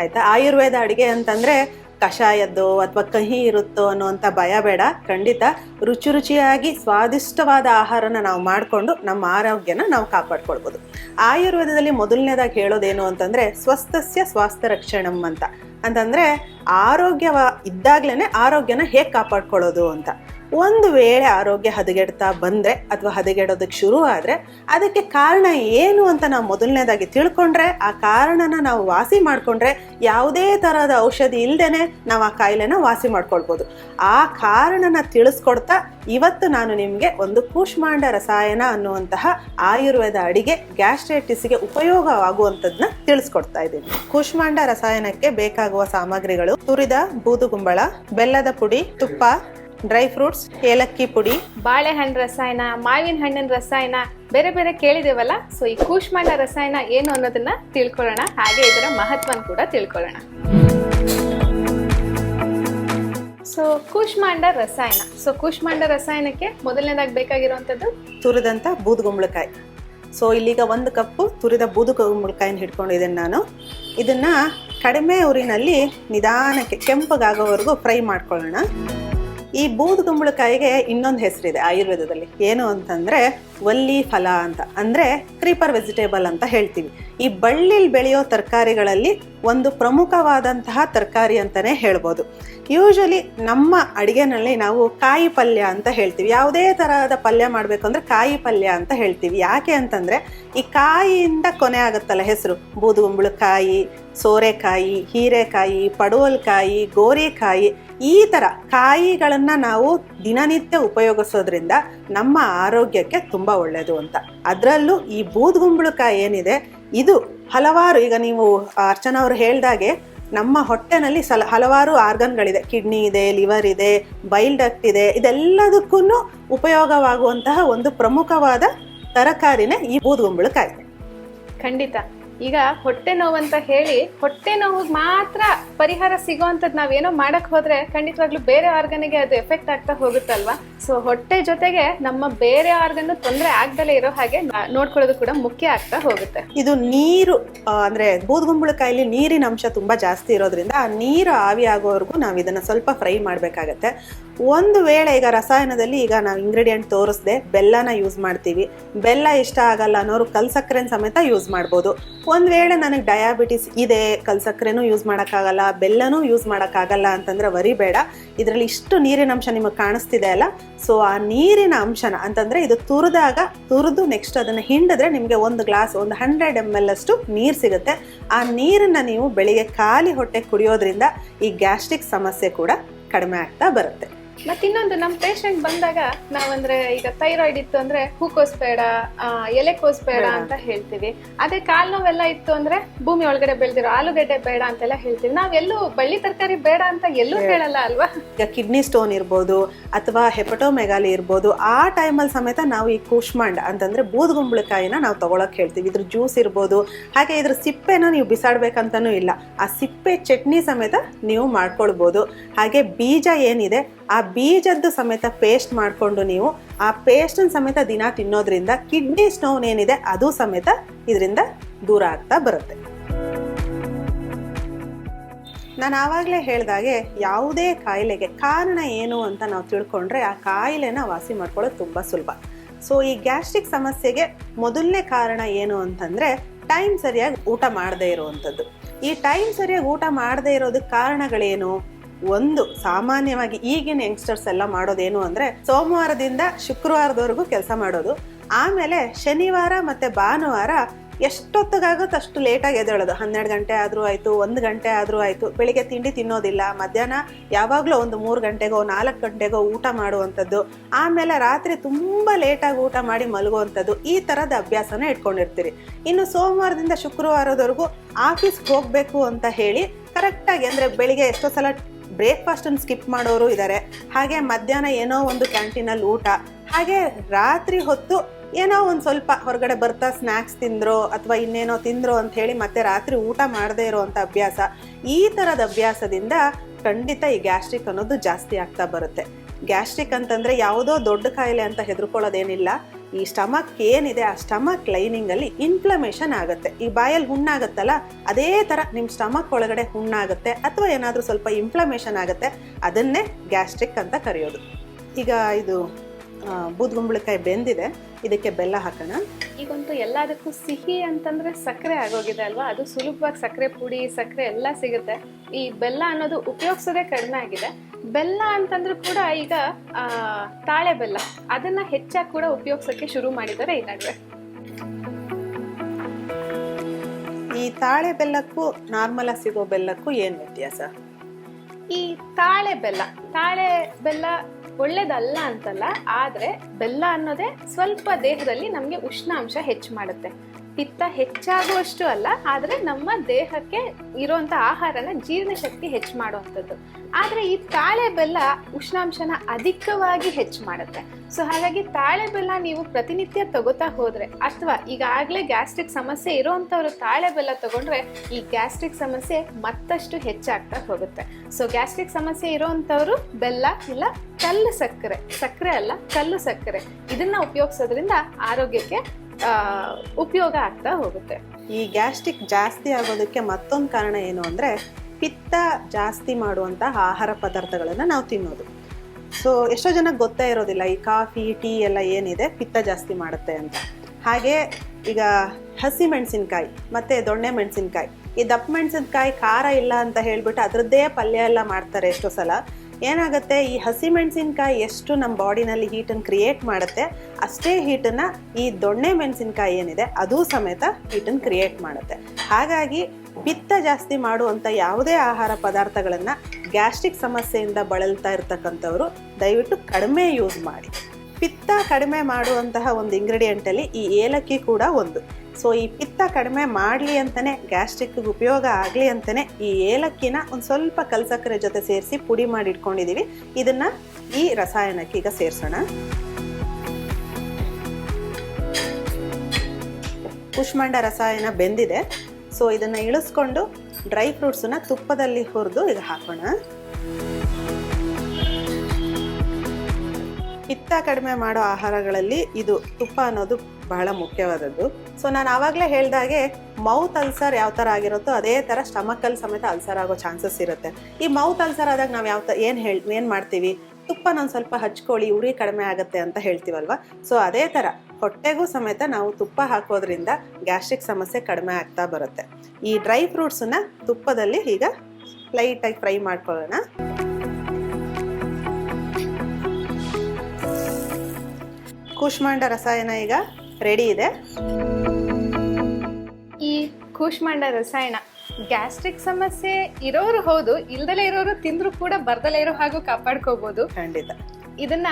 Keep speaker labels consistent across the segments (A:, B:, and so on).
A: ಆಯ್ತಾ? ಆಯುರ್ವೇದ ಅಡಿಗೆ ಅಂತಂದ್ರೆ ಕಷಾಯದ್ದು ಅಥವಾ ಕಹಿ ಇರುತ್ತೋ ಅನ್ನುವಂಥ ಭಯ ಬೇಡ. ಖಂಡಿತ ರುಚಿ ರುಚಿಯಾಗಿ ಸ್ವಾದಿಷ್ಟವಾದ ಆಹಾರನ ನಾವು ಮಾಡಿಕೊಂಡು ನಮ್ಮ ಆರೋಗ್ಯನ ನಾವು ಕಾಪಾಡ್ಕೊಳ್ಬೋದು. ಆಯುರ್ವೇದದಲ್ಲಿ ಮೊದಲನೇದಾಗಿ ಹೇಳೋದೇನು ಅಂತಂದ್ರೆ ಸ್ವಸ್ಥಸ್ಯ ಸ್ವಾಸ್ಥ್ಯ ರಕ್ಷಣಂ ಅಂತ. ಅಂತಂದ್ರೆ ಆರೋಗ್ಯವ ಇದ್ದಾಗ್ಲೇನೆ ಆರೋಗ್ಯನ ಹೇಗೆ ಕಾಪಾಡ್ಕೊಳ್ಳೋದು ಅಂತ. ಒಂದು ವೇಳೆ ಆರೋಗ್ಯ ಹದಗೆಡ್ತಾ ಬಂದರೆ ಅಥವಾ ಹದಗೆಡೋದಕ್ಕೆ ಶುರು ಆದರೆ ಅದಕ್ಕೆ ಕಾರಣ ಏನು ಅಂತ ನಾವು ಮೊದಲನೇದಾಗಿ ತಿಳ್ಕೊಂಡ್ರೆ, ಆ ಕಾರಣನ ನಾವು ವಾಸಿ ಮಾಡಿಕೊಂಡ್ರೆ ಯಾವುದೇ ಥರದ ಔಷಧಿ ಇಲ್ಲದೇ ನಾವು ಆ ಕಾಯಿಲೆನ ವಾಸಿ ಮಾಡ್ಕೊಳ್ಬೋದು. ಆ ಕಾರಣನ ತಿಳಿಸ್ಕೊಡ್ತಾ ಇವತ್ತು ನಾನು ನಿಮಗೆ ಒಂದು ಕೂಷ್ಮಾಂಡ ರಸಾಯನ ಅನ್ನುವಂತಹ ಆಯುರ್ವೇದ ಅಡಿಗೆ ಗ್ಯಾಸ್ಟ್ರೈಟಿಸ್ಗೆ ಉಪಯೋಗವಾಗುವಂಥದ್ದನ್ನ ತಿಳಿಸ್ಕೊಡ್ತಾ ಇದ್ದೀನಿ. ಕೂಷ್ಮಾಂಡ ರಸಾಯನಕ್ಕೆ ಬೇಕಾಗುವ ಸಾಮಗ್ರಿಗಳು ತುರಿದ ಬೂದುಗುಂಬಳ ಬೆಲ್ಲದ ಪುಡಿ, ತುಪ್ಪ ಡ್ರೈ ಫ್ರೂಟ್ಸ್ ಏಲಕ್ಕಿ ಪುಡಿ.
B: ಬಾಳೆಹಣ್ಣು ರಸಾಯನ ಮಾವಿನ ಹಣ್ಣಿನ ರಸಾಯನ ಬೇರೆ ಬೇರೆ ಕೇಳಿದೇವಲ್ಲ ಸೊ ಈ ಕೂಶ್ಮಾಂಡ ರಸಾಯನ ಏನು ಅನ್ನೋದನ್ನ ತಿಳ್ಕೊಳ್ಳೋಣ. ಹಾಗೆ ಇದರ ಮಹತ್ವನ ಕೂಡ ತಿಳ್ಕೊಳ್ಳೋಣ. ಸೊ ಕೂಶ್ಮಾಂಡ ರಸಾಯನ. ಸೊ ಕೂಶ್ಮಾಂಡ ರಸಾಯನಕ್ಕೆ ಮೊದಲನೇದಾಗಿ ಬೇಕಾಗಿರುವಂಥದ್ದು?
A: ತುರಿದಂಥ ಬೂದುಗುಂಬಳಕಾಯಿ. ಸೊ ಇಲ್ಲಿಗ ಒಂದು ಕಪ್ಪು ತುರಿದ ಬೂದುಗುಂಬಳಕಾಯಿನ ಹಿಡ್ಕೊಂಡಿದ್ದೇನೆ ನಾನು. ಇದನ್ನ ಕಡಿಮೆ ಊರಿನಲ್ಲಿ ನಿಧಾನಕ್ಕೆ ಕೆಂಪಗಾಗೋವರೆಗೂ ಫ್ರೈ ಮಾಡ್ಕೊಳ್ಳೋಣ. ಈ ಬೂದು ಕುಂಬಳಕಾಯಿಗೆ ಇನ್ನೊಂದು ಹೆಸರಿದೆ ಆಯುರ್ವೇದದಲ್ಲಿ. ಏನು ಅಂತಂದ್ರೆ ವಲ್ಲಿ ಫಲ ಅಂತ. ಅಂದ್ರೆ ಕ್ರೀಪರ್ ವೆಜಿಟೇಬಲ್ ಅಂತ ಹೇಳ್ತೀವಿ. ಈ ಬಳ್ಳಿಲ್ ಬೆಳೆಯೋ ತರಕಾರಿಗಳಲ್ಲಿ ಒಂದು ಪ್ರಮುಖವಾದಂತಹ ತರಕಾರಿ ಅಂತಾನೆ ಹೇಳ್ಬೋದು. ಯೂಶಲಿ ನಮ್ಮ ಅಡಿಗೆನಲ್ಲಿ ನಾವು ಕಾಯಿ ಪಲ್ಯ ಅಂತ ಹೇಳ್ತೀವಿ. ಯಾವುದೇ ತರಹದ ಪಲ್ಯ ಮಾಡಬೇಕು ಅಂದ್ರೆ ಕಾಯಿ ಪಲ್ಯ ಅಂತ ಹೇಳ್ತೀವಿ. ಯಾಕೆ ಅಂತಂದ್ರೆ ಈ ಕಾಯಿಯಿಂದ ಕೊನೆ ಆಗುತ್ತಲ್ಲ ಹೆಸರು. ಬೂದುಗುಂಬಳಕಾಯಿ ಸೋರೆಕಾಯಿ, ಹೀರೆಕಾಯಿ, ಪಡುವಲ್ಕಾಯಿ, ಗೋರಿಕಾಯಿ ಈ ಥರ ಕಾಯಿಗಳನ್ನು ನಾವು ದಿನನಿತ್ಯ ಉಪಯೋಗಿಸೋದ್ರಿಂದ ನಮ್ಮ ಆರೋಗ್ಯಕ್ಕೆ ತುಂಬ ಒಳ್ಳೆಯದು ಅಂತ. ಅದರಲ್ಲೂ ಈ ಬೂದುಗುಂಬಳಕಾಯಿ ಏನಿದೆ, ಇದು ಹಲವಾರು ಈಗ ನೀವು ಅರ್ಚನಾ ಅವರು ಹೇಳ್ದಾಗೆ ನಮ್ಮ ಹೊಟ್ಟೆನಲ್ಲಿ ಸಲ, ಹಲವಾರು ಆರ್ಗನ್ಗಳಿದೆ. ಕಿಡ್ನಿ ಇದೆ, ಲಿವರ್ ಇದೆ, ಬೈಲ್ ಡಕ್ಟ್ ಇದೆ. ಇದೆಲ್ಲದಕ್ಕೂ ಉಪಯೋಗವಾಗುವಂತಹ ಒಂದು ಪ್ರಮುಖವಾದ ತರಕಾರಿನೇ ಈ ಬೂದುಗುಂಬಳಕಾಯಿ
B: ಖಂಡಿತ. ಈಗ ಹೊಟ್ಟೆ ನೋವು ಅಂತ ಹೇಳಿ ಹೊಟ್ಟೆ ನೋವಿಗೆ ಮಾತ್ರ ಪರಿಹಾರ ಸಿಗೋವಂಥದ್ದು ನಾವೇನೋ ಮಾಡಕ್ ಹೋದ್ರೆ ಖಂಡಿತವಾಗ್ಲೂ ಬೇರೆ ಆರ್ಗನ್ಗೆ ಅದು ಎಫೆಕ್ಟ್ ಆಗ್ತಾ ಹೋಗುತ್ತಲ್ವಾ? ಸೊ ಹೊಟ್ಟೆ ಜೊತೆಗೆ ನಮ್ಮ ಬೇರೆ ಆರ್ಗನ್ ತೊಂದರೆ ಆಗ್ದಲೇ ಇರೋ ಹಾಗೆ ನೋಡ್ಕೊಳ್ಳೋದು ಕೂಡ ಮುಖ್ಯ ಆಗ್ತಾ ಹೋಗುತ್ತೆ.
A: ಇದು ನೀರು ಅಂದ್ರೆ ಬೂದ್ಗುಂಬಳಕಾಯಿಲಿ ನೀರಿನ ಅಂಶ ತುಂಬಾ ಜಾಸ್ತಿ ಇರೋದ್ರಿಂದ ಆ ನೀರು ಆವಿ ಆಗೋವರೆಗೂ ನಾವು ಇದನ್ನ ಸ್ವಲ್ಪ ಫ್ರೈ ಮಾಡಬೇಕಾಗತ್ತೆ. ಒಂದು ವೇಳೆ ಈಗ ರಸಾಯನದಲ್ಲಿ ಈಗ ನಾವು ಇಂಗ್ರೀಡಿಯೆಂಟ್ ತೋರಿಸ್ದೆ ಬೆಲ್ಲನ ಯೂಸ್ ಮಾಡ್ತೀವಿ. ಬೆಲ್ಲ ಇಷ್ಟ ಆಗಲ್ಲ ಅನ್ನೋರು ಕಲ್ಸಕ್ಕರೆನ ಸಮೇತ ಯೂಸ್ ಮಾಡ್ಬೋದು. ಒಂದು ವೇಳೆ ನನಗೆ ಡಯಾಬಿಟಿಸ್ ಇದೆ, ಕಲ್ಸಕ್ಕರೆನೂ ಯೂಸ್ ಮಾಡೋಕ್ಕಾಗಲ್ಲ, ಬೆಲ್ಲನೂ ಯೂಸ್ ಮಾಡೋಕ್ಕಾಗಲ್ಲ ಅಂತಂದರೆ ವರಿ ಬೇಡ. ಇದರಲ್ಲಿ ಇಷ್ಟು ನೀರಿನ ಅಂಶ ನಿಮಗೆ ಕಾಣಿಸ್ತಿದೆ ಅಲ್ಲ? ಸೊ ಆ ನೀರಿನ ಅಂಶನ ಅಂತಂದರೆ ಇದು ತುರಿದಾಗ, ತುರಿದು ನೆಕ್ಸ್ಟ್ ಅದನ್ನು ಹಿಂಡಿದ್ರೆ ನಿಮಗೆ ಒಂದು ಗ್ಲಾಸ್ ಒಂದು ಹಂಡ್ರೆಡ್ ಎಂ ಎಲ್ ಅಷ್ಟು ನೀರು ಸಿಗುತ್ತೆ. ಆ ನೀರನ್ನು ನೀವು ಬೆಳಿಗ್ಗೆ ಖಾಲಿ ಹೊಟ್ಟೆ ಕುಡಿಯೋದ್ರಿಂದ ಈ ಗ್ಯಾಸ್ಟ್ರಿಕ್ ಸಮಸ್ಯೆ ಕೂಡ ಕಡಿಮೆ ಆಗ್ತಾ ಬರುತ್ತೆ.
B: ಮತ್ತೆ ಇನ್ನೊಂದು ನಮ್ಮ ಪೇಷಂಟ್ ಬಂದಾಗ ನಾವಂದ್ರೆ ಈಗ ಥೈರಾಯ್ಡ್ ಇತ್ತು ಅಂದ್ರೆ ಹೂಕೋಸ್ ಬೇಡ ಎಲೆಕೋಸ್ ಬೇಡ
A: ಬೇಡ.
B: ಅಂತ ಹೇಳ್ತೀವಿ. ಅದೇ ಕಾಲ್ ನೋವೆಲ್ಲ ಇತ್ತು ಅಂದ್ರೆ ಭೂಮಿ ಒಳಗಡೆ ಬೆಳೆದಿರೋ ಆಲೂಗಡ್ಡೆ ಬೇಡ ಅಂತೆಲ್ಲ ಹೇಳ್ತೀವಿ. ನಾವೆಲ್ಲೂ ಬಳ್ಳಿ ತರಕಾರಿ ಬೇಡ ಅಂತ ಎಲ್ಲೂ ಹೇಳಲ್ಲ ಅಲ್ವಾ?
A: ಈಗ ಕಿಡ್ನಿ ಸ್ಟೋನ್ ಇರ್ಬೋದು ಅಥವಾ ಹೆಪಟೋಮೆಗಾಲಿ ಇರ್ಬೋದು ಆ ಟೈಮಲ್ಲಿ ಸಮೇತ ನಾವು ಈ ಕೂಷ್ಮಾಂಡ್ ಅಂತಂದ್ರೆ ಬೂದುಗುಂಬಳಕಾಯಿನ ನಾವು ತಗೊಳಕ್ ಹೇಳ್ತೀವಿ. ಇದ್ರ ಜ್ಯೂಸ್ ಇರ್ಬೋದು ಹಾಗೆ ಇದ್ರ ಸಿಪ್ಪೆನ ನೀವು ಬಿಸಾಡ್ಬೇಕಂತನೂ ಇಲ್ಲ. ಆ ಸಿಪ್ಪೆ ಚಟ್ನಿ ಸಮೇತ ನೀವು ಮಾಡ್ಕೊಳ್ಬೋದು. ಹಾಗೆ ಬೀಜ ಏನಿದೆ ಆ ಬೀಜದ್ದು ಸಮೇತ ಪೇಸ್ಟ್ ಮಾಡಿಕೊಂಡು ನೀವು ಆ ಪೇಸ್ಟನ್ನು ಸಮೇತ ದಿನ ತಿನ್ನೋದ್ರಿಂದ ಕಿಡ್ನಿ ಸ್ಟೋನ್ ಏನಿದೆ ಅದು ಸಮೇತ ಇದರಿಂದ ದೂರ ಆಗ್ತಾ ಬರುತ್ತೆ. ನಾನು ಆವಾಗಲೇ ಹೇಳಿದಾಗೆ ಯಾವುದೇ ಕಾಯಿಲೆಗೆ ಕಾರಣ ಏನು ಅಂತ ನಾವು ತಿಳ್ಕೊಂಡ್ರೆ ಆ ಕಾಯಿಲೆನ ವಾಸಿ ಮಾಡ್ಕೊಳ್ಳೋದು ತುಂಬ ಸುಲಭ. ಸೊ ಈ ಗ್ಯಾಸ್ಟ್ರಿಕ್ ಸಮಸ್ಯೆಗೆ ಮೊದಲನೇ ಕಾರಣ ಏನು ಅಂತಂದರೆ ಟೈಮ್ ಸರಿಯಾಗಿ ಊಟ ಮಾಡದೇ ಇರುವಂಥದ್ದು. ಈ ಟೈಮ್ ಸರಿಯಾಗಿ ಊಟ ಮಾಡದೇ ಇರೋದಕ್ಕೆ ಕಾರಣಗಳೇನು? ಒಂದು ಸಾಮಾನ್ಯವಾಗಿ ಈಗಿನ ಯಂಗ್ಸ್ಟರ್ಸ್ ಎಲ್ಲ ಮಾಡೋದೇನು ಅಂದರೆ ಸೋಮವಾರದಿಂದ ಶುಕ್ರವಾರದವರೆಗೂ ಕೆಲಸ ಮಾಡೋದು. ಆಮೇಲೆ ಶನಿವಾರ ಮತ್ತು ಭಾನುವಾರ ಎಷ್ಟೊತ್ತಿಗಾಗುತ್ತೆ ಅಷ್ಟು ಲೇಟಾಗಿ ಎದ್ದೇಳೋದು. ಹನ್ನೆರಡು ಗಂಟೆ ಆದರೂ ಆಯಿತು, ಒಂದು ಗಂಟೆ ಆದರೂ ಆಯಿತು. ಬೆಳಿಗ್ಗೆ ತಿಂಡಿ ತಿನ್ನೋದಿಲ್ಲ, ಮಧ್ಯಾಹ್ನ ಯಾವಾಗಲೂ ಒಂದು ಮೂರು ಗಂಟೆಗೋ, ನಾಲ್ಕು ಗಂಟೆಗೋ ಊಟ ಮಾಡುವಂಥದ್ದು. ಆಮೇಲೆ ರಾತ್ರಿ ತುಂಬ ಲೇಟಾಗಿ ಊಟ ಮಾಡಿ ಮಲಗುವಂಥದ್ದು. ಈ ಥರದ ಅಭ್ಯಾಸನ ಇಟ್ಕೊಂಡಿರ್ತೀರಿ. ಇನ್ನು ಸೋಮವಾರದಿಂದ ಶುಕ್ರವಾರದವರೆಗೂ ಆಫೀಸ್ಗೆ ಹೋಗಬೇಕು ಅಂತ ಹೇಳಿ ಕರೆಕ್ಟಾಗಿ ಅಂದರೆ ಬೆಳಿಗ್ಗೆ ಎಷ್ಟೋ ಸಲ ಬ್ರೇಕ್ಫಾಸ್ಟನ್ನು ಸ್ಕಿಪ್ ಮಾಡೋರು ಇದ್ದಾರೆ ಹಾಗೆ ಮಧ್ಯಾಹ್ನ ಏನೋ ಒಂದು ಕ್ಯಾಂಟೀನಲ್ಲಿ ಊಟ, ಹಾಗೆ ರಾತ್ರಿ ಹೊತ್ತು ಏನೋ ಒಂದು ಸ್ವಲ್ಪ ಹೊರಗಡೆ ಬರ್ತಾ ಸ್ನ್ಯಾಕ್ಸ್ ತಿಂದ್ರೋ ಅಥವಾ ಇನ್ನೇನೋ ತಿಂದ್ರೋ ಅಂತ ಹೇಳಿ ಮತ್ತೆ ರಾತ್ರಿ ಊಟ ಮಾಡದೇ ಇರೋವಂಥ ಅಭ್ಯಾಸ, ಈ ಥರದ ಅಭ್ಯಾಸದಿಂದ ಖಂಡಿತ ಈ ಗ್ಯಾಸ್ಟ್ರಿಕ್ ಅನ್ನೋದು ಜಾಸ್ತಿ ಆಗ್ತಾ ಬರುತ್ತೆ. ಗ್ಯಾಸ್ಟ್ರಿಕ್ ಅಂತಂದರೆ ಯಾವುದೋ ದೊಡ್ಡ ಕಾಯಿಲೆ ಅಂತ ಹೆದರ್ಕೊಳ್ಳೋದೇನಿಲ್ಲ. ಈ ಸ್ಟಮಕ್ ಏನಿದೆ, ಆ ಸ್ಟಮಕ್ ಲೈನಿಂಗಲ್ಲಿ ಇನ್ಫ್ಲಮೇಷನ್ ಆಗುತ್ತೆ. ಈ ಬಾಯಲ್ಲಿ ಹುಣ್ಣಾಗುತ್ತಲ್ಲ, ಅದೇ ಥರ ನಿಮ್ಮ ಸ್ಟಮಕ್ ಒಳಗಡೆ ಹುಣ್ಣಾಗುತ್ತೆ ಅಥವಾ ಏನಾದರೂ ಸ್ವಲ್ಪ ಇನ್ಫ್ಲಮೇಷನ್ ಆಗುತ್ತೆ, ಅದನ್ನೇ ಗ್ಯಾಸ್ಟ್ರಿಕ್ ಅಂತ ಕರೆಯೋದು. ಈಗ ಇದು ಬೂದ್ಗುಂಬಳಕಾಯಿ ಬೆಂದಿದೆ. ಇದಕ್ಕೆ ಬೆಲ್ಲ ಹಾಕೋಣ.
B: ಈಗಂತೂ ಎಲ್ಲದಕ್ಕೂ ಸಿಹಿ ಅಂತಂದ್ರೆ ಸಕ್ಕರೆ ಆಗೋಗಿದೆ ಅಲ್ವಾ? ಅದು ಸುಲಭವಾಗಿ ಸಕ್ಕರೆ ಪುಡಿ, ಸಕ್ಕರೆ ಎಲ್ಲ ಸಿಗುತ್ತೆ. ಈ ಬೆಲ್ಲ ಅನ್ನೋದು ಉಪಯೋಗಿಸೋದೇ ಕಡಿಮೆ ಆಗಿದೆ. ಬೆಲ್ಲ ಅಂತಂದ್ರೂ ಕೂಡ ಈಗ ಆ, ತಾಳೆ ಬೆಲ್ಲ. ಅದನ್ನ ಹೆಚ್ಚಾಗಿ ಕೂಡ ಉಪಯೋಗಿಸೋಕೆ ಶುರು ಮಾಡಿದ್ದಾರೆ ಈ ನಡುವೆ.
A: ಈ ತಾಳೆ ಬೆಲ್ಲಕ್ಕೂ ನಾರ್ಮಲ್ ಸಿಗೋ ಬೆಲ್ಲಕ್ಕೂ ಏನು ವ್ಯತ್ಯಾಸ?
B: ಈ ತಾಳೆ ಬೆಲ್ಲ. ತಾಳೆ ಬೆಲ್ಲ ಒಳ್ಳೇದಲ್ಲ ಅಂತಲ್ಲ ಆದ್ರೆ ಬೆಲ್ಲ ಅನ್ನೋದೇ ಸ್ವಲ್ಪ ದೇಹದಲ್ಲಿ ನಮಗೆ ಉಷ್ಣಾಂಶ ಹೆಚ್ಚು ಮಾಡುತ್ತೆ. ಪಿತ್ತ ಹೆಚ್ಚಾಗುವಷ್ಟು ಅಲ್ಲ, ಆದರೆ ನಮ್ಮ ದೇಹಕ್ಕೆ ಇರುವಂತ ಆಹಾರನ ಜೀರ್ಣಶಕ್ತಿ ಹೆಚ್ಚು ಮಾಡುವಂಥದ್ದು. ಆದರೆ ಈ ತಾಳೆ ಬೆಲ್ಲ ಉಷ್ಣಾಂಶನ ಅಧಿಕವಾಗಿ ಹೆಚ್ಚು ಮಾಡುತ್ತೆ. ಸೊ ಹಾಗಾಗಿ ತಾಳೆ ಬೆಲ್ಲ ನೀವು ಪ್ರತಿನಿತ್ಯ ತಗೋತಾ ಹೋದರೆ, ಅಥವಾ ಈಗಾಗಲೇ ಗ್ಯಾಸ್ಟ್ರಿಕ್ ಸಮಸ್ಯೆ ಇರೋವಂಥವ್ರು ತಾಳೆ ಬೆಲ್ಲ ತಗೊಂಡ್ರೆ, ಈ ಗ್ಯಾಸ್ಟ್ರಿಕ್ ಸಮಸ್ಯೆ ಮತ್ತಷ್ಟು ಹೆಚ್ಚಾಗ್ತಾ ಹೋಗುತ್ತೆ. ಸೊ ಗ್ಯಾಸ್ಟ್ರಿಕ್ ಸಮಸ್ಯೆ ಇರೋವಂಥವ್ರು ಬೆಲ್ಲ ಇಲ್ಲ, ಕಲ್ಲು ಸಕ್ಕರೆ ಸಕ್ಕರೆ ಅಲ್ಲ, ಕಲ್ಲು ಸಕ್ಕರೆ. ಇದನ್ನ ಉಪಯೋಗಿಸೋದ್ರಿಂದ ಆರೋಗ್ಯಕ್ಕೆ ಉಪಯೋಗ ಆಗ್ತಾ ಹೋಗುತ್ತೆ.
A: ಈ ಗ್ಯಾಸ್ಟ್ರಿಕ್ ಜಾಸ್ತಿ ಆಗೋದಕ್ಕೆ ಮತ್ತೊಂದು ಕಾರಣ ಏನು ಅಂದರೆ ಪಿತ್ತ ಜಾಸ್ತಿ ಮಾಡುವಂತಹ ಆಹಾರ ಪದಾರ್ಥಗಳನ್ನು ನಾವು ತಿನ್ನೋದು. ಸೊ ಎಷ್ಟೋ ಜನಕ್ಕೆ ಗೊತ್ತೇ ಇರೋದಿಲ್ಲ ಈ ಕಾಫಿ, ಟೀ ಎಲ್ಲ ಏನಿದೆ ಪಿತ್ತ ಜಾಸ್ತಿ ಮಾಡುತ್ತೆ ಅಂತ. ಹಾಗೆ ಈಗ ಹಸಿ ಮೆಣಸಿನ್ಕಾಯಿ ಮತ್ತು ದೊಣ್ಣೆ ಮೆಣಸಿನ್ಕಾಯಿ. ಈ ದಪ್ಪ ಮೆಣಸಿನ್ಕಾಯಿ ಖಾರ ಇಲ್ಲ ಅಂತ ಹೇಳ್ಬಿಟ್ಟು ಅದರದ್ದೇ ಪಲ್ಯ ಎಲ್ಲ ಮಾಡ್ತಾರೆ ಎಷ್ಟೋ ಸಲ. ಏನಾಗುತ್ತೆ? ಈ ಹಸಿ ಮೆಣಸಿನಕಾಯಿ ಎಷ್ಟು ನಮ್ಮ ಬಾಡಿನಲ್ಲಿ ಹೀಟನ್ನು ಕ್ರಿಯೇಟ್ ಮಾಡುತ್ತೆ, ಅಷ್ಟೇ ಹೀಟನ್ನು ಈ ದೊಣ್ಣೆ ಮೆಣಸಿನ್ಕಾಯಿ ಏನಿದೆ, ಅದೂ ಸಮೇತ ಹೀಟನ್ನು ಕ್ರಿಯೇಟ್ ಮಾಡುತ್ತೆ. ಹಾಗಾಗಿ ಪಿತ್ತ ಜಾಸ್ತಿ ಮಾಡುವಂಥ ಯಾವುದೇ ಆಹಾರ ಪದಾರ್ಥಗಳನ್ನು ಗ್ಯಾಸ್ಟ್ರಿಕ್ ಸಮಸ್ಯೆಯಿಂದ ಬಳಲ್ತಾ ಇರ್ತಕ್ಕಂಥವ್ರು ದಯವಿಟ್ಟು ಕಡಿಮೆ ಯೂಸ್ ಮಾಡಿ. ಪಿತ್ತ ಕಡಿಮೆ ಮಾಡುವಂತಹ ಒಂದು ಇಂಗ್ರೀಡಿಯೆಂಟಲ್ಲಿ ಈ ಏಲಕ್ಕಿ ಕೂಡ ಒಂದು. ಸೊ ಈ ಪಿತ್ತ ಕಡಿಮೆ ಮಾಡಲಿ ಅಂತಲೇ ಗ್ಯಾಸ್ಟ್ರಿಕ್ಗೆ ಉಪಯೋಗ ಆಗಲಿ ಅಂತಲೇ ಈ ಏಲಕ್ಕಿನ ಒಂದು ಸ್ವಲ್ಪ ಕಲ್ಸಕ್ಕರೆ ಜೊತೆ ಸೇರಿಸಿ ಪುಡಿ ಮಾಡಿ ಇಟ್ಕೊಂಡಿದ್ದೀವಿ ಇದನ್ನು ಈ ರಸಾಯನಕ್ಕೆ ಈಗ ಸೇರಿಸೋಣ. ಕುಷ್ಮಾಂಡ ರಸಾಯನ ಬೆಂದಿದೆ. ಸೊ ಇದನ್ನು ಇಳಿಸ್ಕೊಂಡು ಡ್ರೈ ಫ್ರೂಟ್ಸನ್ನ ತುಪ್ಪದಲ್ಲಿ ಹುರಿದು ಈಗ ಹಾಕೋಣ. ಪಿತ್ತ ಕಡಿಮೆ ಮಾಡೋ ಆಹಾರಗಳಲ್ಲಿ ಇದು ತುಪ್ಪ ಅನ್ನೋದು ಬಹಳ ಮುಖ್ಯವಾದದ್ದು. ಸೊ ನಾನು ಆವಾಗಲೇ ಹೇಳ್ದಾಗೆ ಮೌತ್ ಅಲ್ಸರ್ ಯಾವ ಥರ ಆಗಿರುತ್ತೋ ಅದೇ ಥರ ಸ್ಟಮಕಲ್ಲಿ ಸಮೇತ ಅಲ್ಸರ್ ಆಗೋ ಚಾನ್ಸಸ್ ಇರುತ್ತೆ. ಈ ಮೌತ್ ಅಲ್ಸರ್ ಆದಾಗ ನಾವು ಯಾವ ಏನು ಹೇಳಿ, ಏನು ಮಾಡ್ತೀವಿ? ತುಪ್ಪನ ನಾನು ಸ್ವಲ್ಪ ಹಚ್ಕೊಳ್ಳಿ, ಉರಿ ಕಡಿಮೆ ಆಗುತ್ತೆ ಅಂತ ಹೇಳ್ತೀವಲ್ವ? ಸೊ ಅದೇ ಥರ ಹೊಟ್ಟೆಗೂ ಸಮೇತ ನಾವು ತುಪ್ಪ ಹಾಕೋದ್ರಿಂದ ಗ್ಯಾಸ್ಟ್ರಿಕ್ ಸಮಸ್ಯೆ ಕಡಿಮೆ ಆಗ್ತಾ ಬರುತ್ತೆ. ಈ ಡ್ರೈ ಫ್ರೂಟ್ಸನ್ನ ತುಪ್ಪದಲ್ಲಿ ಈಗ ಲೈಟಾಗಿ ಫ್ರೈ ಮಾಡ್ಕೊಳ್ಳೋಣ. ಕೂಷ್ಮಾಂಡ ರಸಾಯನ ಈಗ ರೆಡಿ ಇದೆ.
B: ಈ ಕೂಷ್ಮಾಂಡ ರಸಾಯನ ಗ್ಯಾಸ್ಟ್ರಿಕ್ ಸಮಸ್ಯೆ ಇರೋರು ಹೌದು ಇಲ್ದಲೇ ಇರೋರು ತಿಂದ್ರು ಕೂಡ ಬರ್ದಲೇ ಇರೋ ಹಾಗೂ ಕಾಪಾಡ್ಕೋಬಹುದು
A: ಖಂಡಿತ.
B: ಇದನ್ನ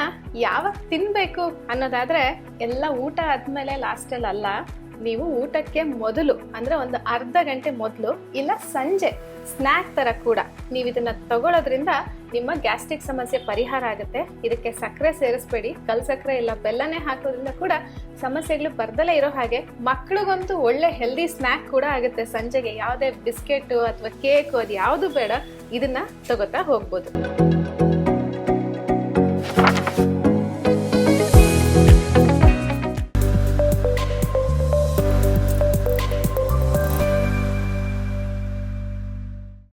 B: ಯಾವಾಗ ತಿನ್ಬೇಕು ಅನ್ನೋದಾದ್ರೆ ಎಲ್ಲ ಊಟ ಆದ್ಮೇಲೆ ಲಾಸ್ಟಲ್ಲಿ ಅಲ್ಲ ನೀವು ಊಟಕ್ಕೆ ಮೊದಲು ಅಂದ್ರೆ ಒಂದು ಅರ್ಧ ಗಂಟೆ ಮೊದಲು ಇಲ್ಲ ಸಂಜೆ ಸ್ನ್ಯಾಕ್ ತರ ಕೂಡ ನೀವು ಇದನ್ನ ತಗೊಳ್ಳೋದ್ರಿಂದ ನಿಮ್ಮ ಗ್ಯಾಸ್ಟ್ರಿಕ್ ಸಮಸ್ಯೆ ಪರಿಹಾರ ಆಗುತ್ತೆ. ಇದಕ್ಕೆ ಸಕ್ಕರೆ ಸೇರಿಸ್ಬೇಡಿ. ಕಲ್ ಸಕ್ಕರೆ ಇಲ್ಲ, ಬೆಲ್ಲನೇ ಹಾಕೋದ್ರಿಂದ ಕೂಡ ಸಮಸ್ಯೆಗಳು ಬರ್ದಲೇ ಇರೋ ಹಾಗೆ ಮಕ್ಳಿಗಂತೂ ಒಳ್ಳೆ ಹೆಲ್ದಿ ಸ್ನ್ಯಾಕ್ ಕೂಡ ಆಗುತ್ತೆ. ಸಂಜೆಗೆ ಯಾವುದೇ ಬಿಸ್ಕೆಟ್ ಅಥವಾ ಕೇಕ್ ಅದು ಯಾವುದು ಬೇಡ, ಇದನ್ನ ತಗೋತಾ ಹೋಗ್ಬೋದು.